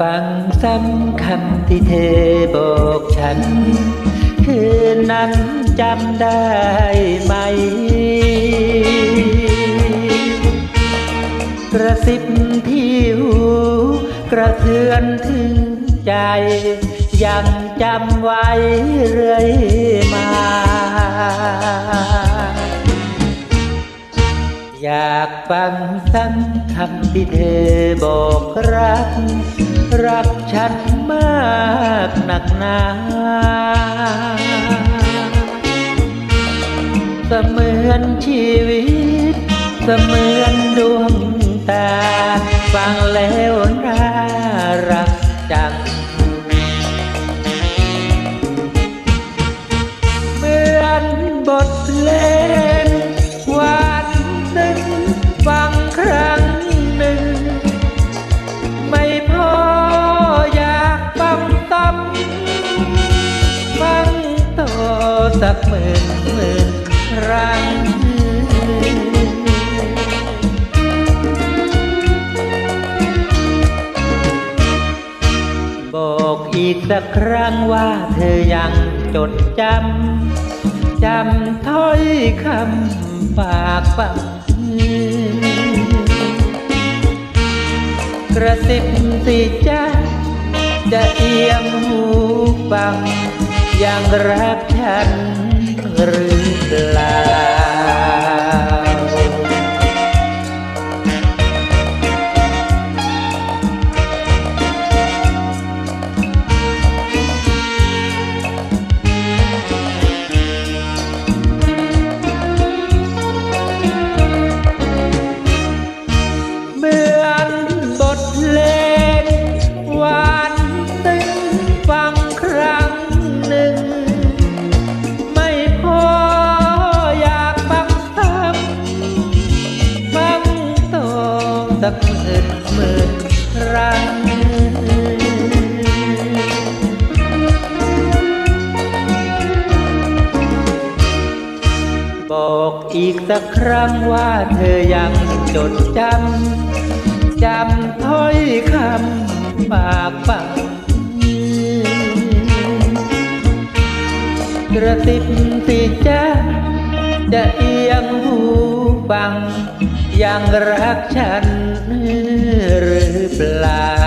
ฟังซ้ำคำที่เธอบอกฉัน คืนนั้นจำได้ไหม กระซิบที่หูกระเทือนถึงใจ ยังจำไว้เรื่อยมา อยากฟังซ้ำคำที่เธอบอกรัก รักฉันมากหนักหนาเสมือนชีวิต เสมือนดวงตาฟังแล้ว สักหมื่นหมื่นครั้งบอกอีกสักครั้งว่าเธอยังจดจำ จำถ้อยคำฝากฝังกระซิบสิจ้าจะเอียงหูฟัง ยังรักฉันหรือเปล่า สักหมื่นหมื่นครั้งบอกอีกสักครั้งว่าเธอยังจดจำ จำถ้อยคำฝากฝังกระติบสิจ้าจะเอียงหูฟัง ยังรักฉันหรือเปล่า